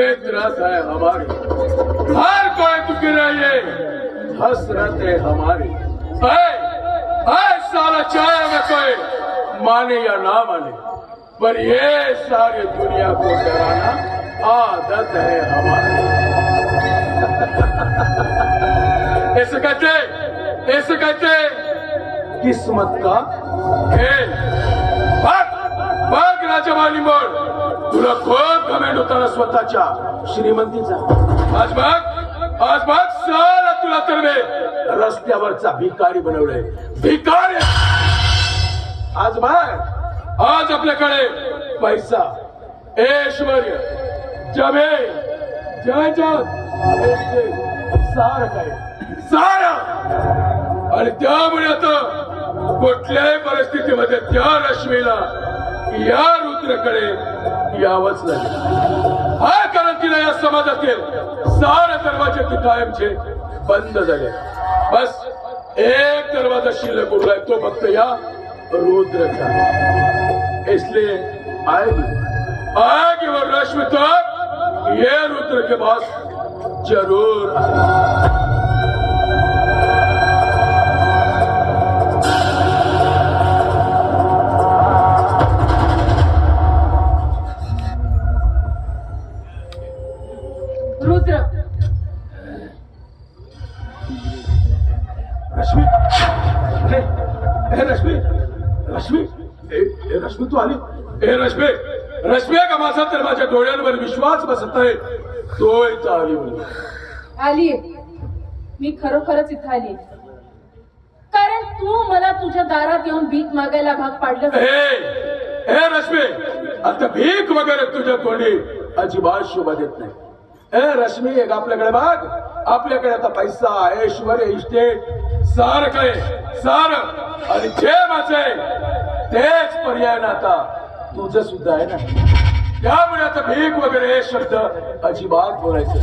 एक रस है हमारी। हर कोई दुख रही हसरत है हमारी सारा चाहे में कोई माने या ना माने पर ये सारी दुनिया को डराना आदत है हमारी। ऐसे कहते ऐसे कहते किस्मत का खेल। भाग राजवानी मोड तुला खूप घमेंड होताना स्वतःच्या. श्रीमंतीचा. आज बघ आज बघ सर तुला तर रस्त्यावरचा भिकारी बनवलंय. भिकारी! आज बघ आज आपल्याकडे पैसा. ऐश्वर जमे जय जय सार काय. सार! आणि त्यामुळे आता कुठल्याही परिस्थितीमध्ये त्या रश्मीला या आपल्याकडे यावंच लागेल हा कारण तिला या समाजातील सारे दरवाजे ती कायमचे बंद झाले. बस एक दरवाजा शिल्लक उरलाय तो फक्त या रुद्रचा. इसलिए आएगी आएगी वो रश्मि तो ये रुद्र के पास जरूर आएगी। रश्मी रश्मी ए रश्मी तू आली? ए रश्मी रश्मी का माझा? तर माझ्या डोळ्यांवर विश्वास बसत आहे तो इथं आली. आलीये मी खरोखरच इथं आलीये कारण तू मला तुझ्या दारात येऊन भीक मागायला भाग पाडलं ए रश्मी आता भीक वगैरे तुझ्या तोंडी अजिबात शोभा देत नाही. ए रश्मी एक आपल्याकडे बघ. आपल्याकडे आता पैसा ऐश्वर इस्टेट सार काय सार. आणि जे माझे तेच पर्याय ना आता. तुझं सुद्धा आहे ना. त्यामुळे आता भीक वगैरे हे शब्द अजिबात बोलायचे.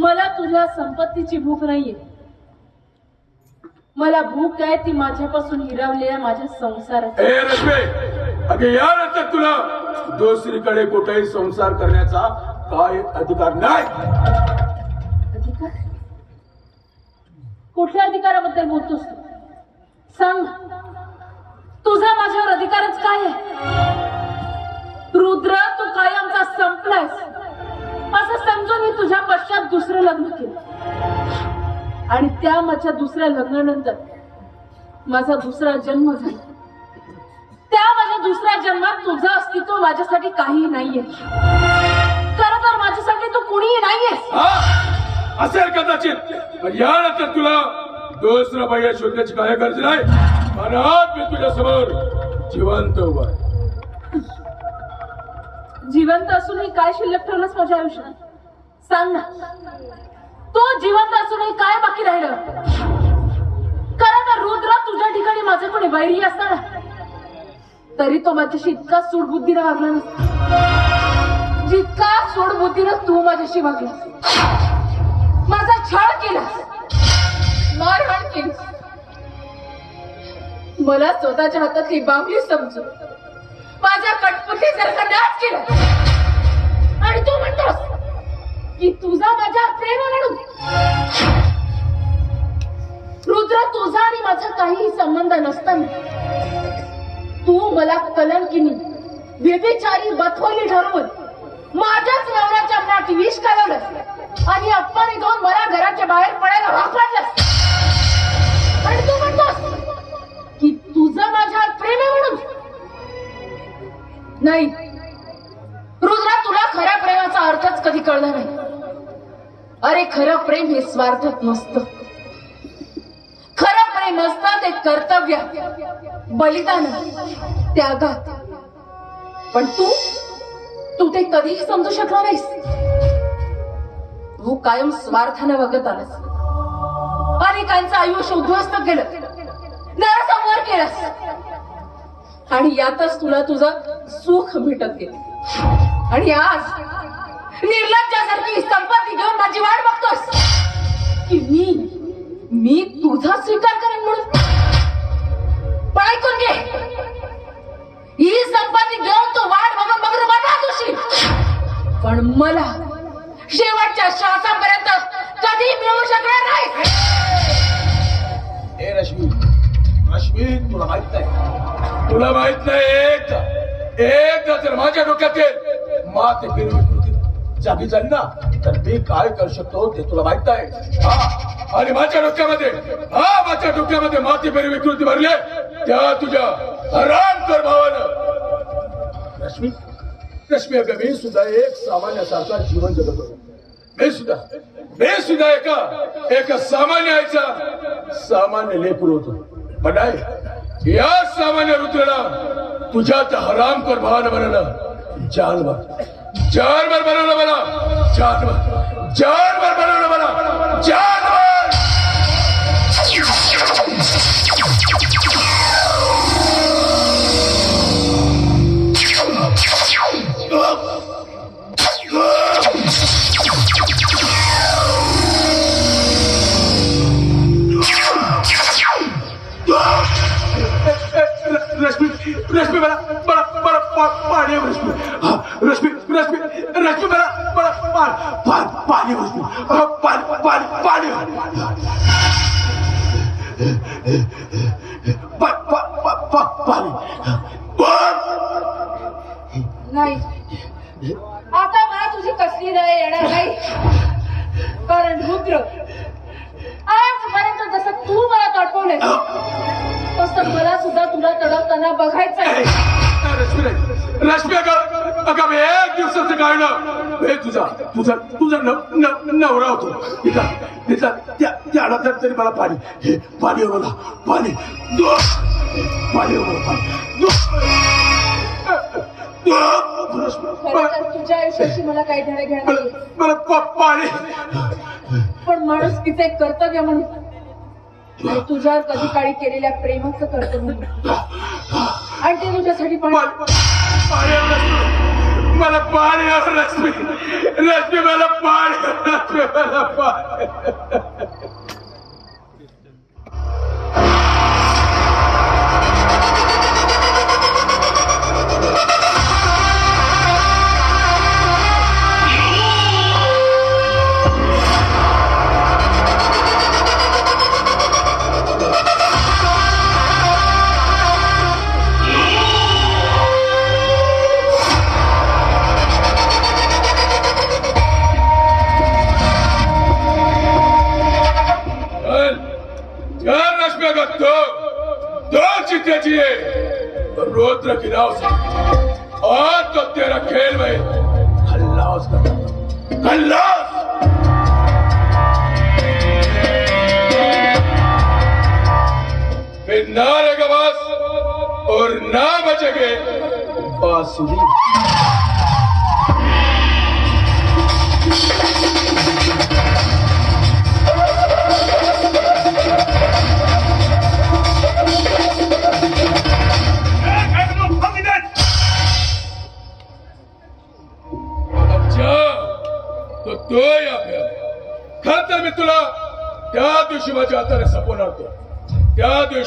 मला तुझ्या संपत्तीची भूक नाहीये. मला भूक आहे ती माझ्यापासून हिरावलेल्या माझ्या संसाराची ए रश्मी अगे यानंतर तुला दुसरीकडे कुठेही संसार करण्याचा काय अधिकार नाही? अधिकार? कुठल्या अधिकाराबद्दल बोलतोस तू? सांग. तुझा माझ्यावर अधिकारच काय आहे? रुद्र तू काय आमचा संपलायस. असं समजून मी तुझ्या पश्चात दुसरं लग्न केलं. आणि त्या माझ्या दुसऱ्या लग्नानंतर माझा दुसरा जन्म झाला. त्या माझ्या दुसऱ्या जन्मात तुझं अस्तित्व माझ्यासाठी काहीही नाहीये. तर माझ्यासाठी तू कुणीही नाहीयेस. हा? असेल कदाचित. पण यानंतर तुला दुसरं बाह्य शोधण्याची काय गरज नाही. आज मी तुझ्या समोर जिवंत उभा आहे. जिवंत असूनही काय शिल्लक ठेवलंस माझ्या आयुष्यात? सांग ना. तो जिवंत असूनही काय बाकी राहिलं? कारण रुद्र तुझ्या ठिकाणी माझे कोणी वैरी असताना. तरी तो माझ्याशी इतका सूडबुद्धीने वागला नसता. जितका सूडबुद्धीनं तू माझ्याशी वागला माझा छळ केला मारहाण केली मला स्वतःच्या हातातली बाहुली समजून माझ्या कटपुटीसारखा नाच केला. आणि तू म्हणतोस की तुझा माझ्या प्रेम लढू रुद्र तुझा आणि माझा काहीही संबंध नसताना तू मला कलंकिनी व्यभिचारी बथवली ठरवून माझ्याच नवऱ्याच्या मनात विष घालवलं आणि अप्पाने दोन मला घराच्या बाहेर पडायला भाग पाडलं आणि तू म्हणतोस की तुझं माझ्यावर प्रेम आहे म्हणून. नाही. रुद्रा तुला खऱ्या प्रेमाचा अर्थच कधी कळला नाही. अरे खरं प्रेम हे स्वार्थात नसतं. खरं प्रेम असतं ते कर्तव्य. बलिदान त्यागात. पण तू तू ते कधीही समजू शकला नाहीस. तू कायम स्वार्थाने वागत आलास. अनेकांचं आयुष्य उद्ध्वस्त केलं. नरसंहार केलास. आणि यातच तुला तुझं सुख भेटत गेलं. आणि आज निर्लज्जासारखी संपत्ती घेऊन माझी वाट बघतोस. की मी मी तुझा स्वीकार करेन म्हणून. पण ऐकून घे. ही पण मला शेवटच्या श्वासापर्यंत कधी मिळू शकणार नाही. ए रश्मी रश्मी तुला माहीत नाही. तुला माहीत नाही एकदा एकदा जर माझ्या डोक्यात येईल. माते फिरवी कृती जागी झाली ना? तर मी काय करू शकतो ते तुला माहीत आहे हा आणि माझ्या डोक्यामध्ये हा माझ्या डोक्यामध्ये माती फेरी विकृती भरले. त्या तुझ्या हराम कर भावानं. रश्मी रश्मी अगं मी सुद्धा एक सामान्यासारखा जीवन जगत होतो. मी सुद्धा. मी सुद्धा एका एका सामान्य आईचा सामान्य लेकर होतो. पण या सामान्य रुद्राला तुझ्या हराम कर भावानं बनवलं. जानवर जानवर बनवलं मला. जानवर रश्मी मला मला मला पाणी रश्मी. हा, रश्मी रश्मी रश्मी मला मला पाण पाण पाणी रश्मी. पाणी पाणी पाणी. पाणी. नाही. आता मला तुझी कसली दया येणार नाही. कारण रुद्र आजपर्यंत जसं तडपताना बघायचं रश्मी अगं अगं एक दिवसाचं गाणं. हे तुझा तुझा तुझा नव- नव- नवरा होतो. तिचा तिचा त्या त्याला तर तरी मला पाणी. हे पाणी हवं मला पाणी. पाणी मला पाणी. तुझ्या आयुष्याशी मला काही धडे घेणं मला- पाणी. पण माणूस तिचे एक कर्तव्य म्हणून आणि तुझ्यावर कधी काळी केलेल्या प्रेमाचं कर्तव्य म्हणून आणि ते तुझ्यासाठी पण मला पाणी रश्मी रश्मी मला पाणी रश्मी मला पाणी चल रश्मी का दो दो चिट्टे जिए रुद्र की नाव से और तो तेरा खेल में खल्लास कर खल्लास फिर ना रहेगा बस और ना बचेगे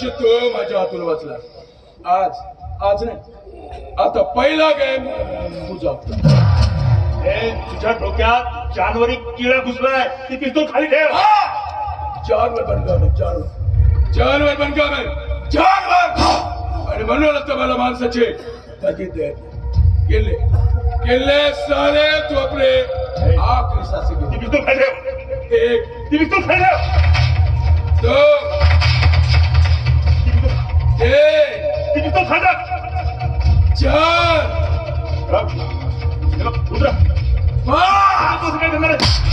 दिवशी तो माझ्या हातून वाचला. आज आज नाही. आता पहिला गेम तुझा तुझ्या डोक्यात जानवरी किडा घुसलाय. ती पिस्तूल खाली ठेव. हा! जानवर बन गया मैं जानवर. जानवर बन गया मैं जानवर! आणि म्हणून आता मला माणसाचे. दे गेले. गेले सारे तू आपले. आखरी सासे ती पिस्तूल खाली ठेव. एक. ती पिस्तूल खाली ठेव. दो तीन ती पिस्तूल खाली टाक. चार बघ. हे बघ,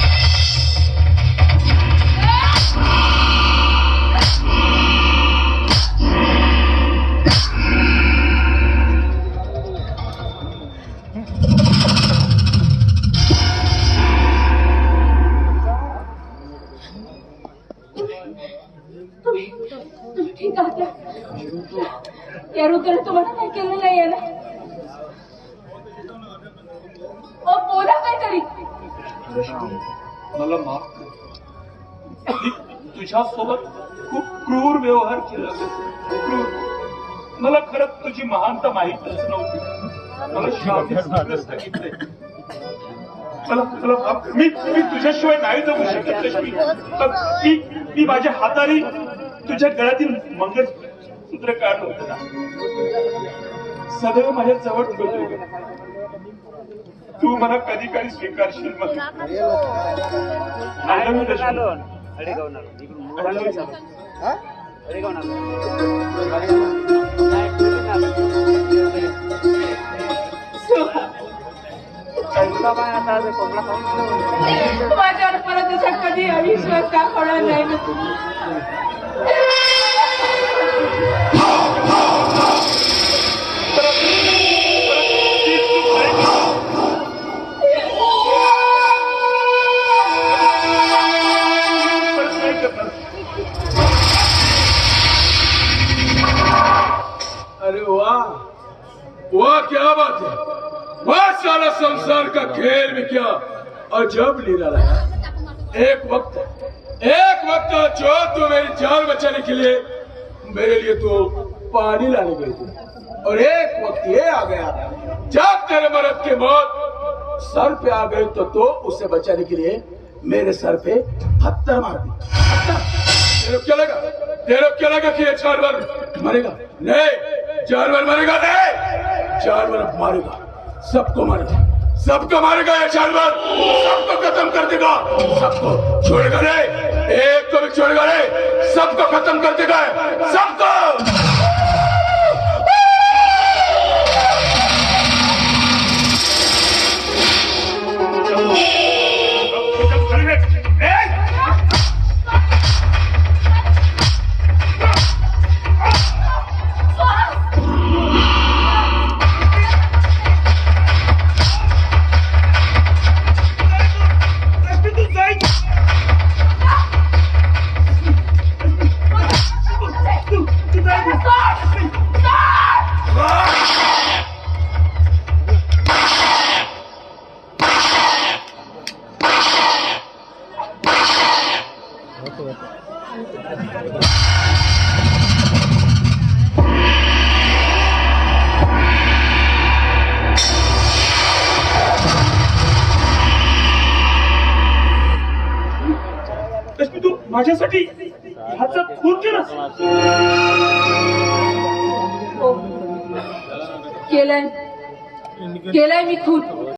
या रुद्राने तुम्हाला काही केलं नाहीये ना ओ बोला काहीतरी. मला माफ तुझ्या सोबत खूप क्रूर व्यवहार केला. क्रूर. मला खरंच तुझी महानता माहीतच नव्हती. मला शांती सांगितलंय मला मला माफ कर. मी मी तुझ्याशिवाय नाही जगू शकत अ, मी मी माझ्या हाताने तुझ्या गळ्यातील मंगळसूत्र काढलं होतं ना सदैव माझ्या जवळ तू मला कधी कधी स्वीकारशील मग. माझ्यावर परत असा कधी अविश्वास का होणार नाही खेल भी क्या अजब लीला रहा एक वक्त एक वक्त जो तू मेरी जान बचाने के लिए मेरे लिए तो पानी लाने गई थी और एक वक्त ये आ गया जब तेरे मर्द की मौत सर पे आ गई तो तो उसे बचाने के लिए मेरे सर पे पत्थर मार दी तेरे को क्या लगा तेरे को क्या लगा कि ये जानवर मरेगा नहीं जानवर मरेगा नहीं जानवर मारेगा सबको मारेगा सबको मारेगा ये जानवर। सबको खत्म कर देगा। सबको छोड़ेगा नहीं। एक को भी छोड़ेगा नहीं। सबको खत्म कर देगा। सबको माझ्यासाठी ह्याचा खून केलास हो. केलंय. केलंय मी खून.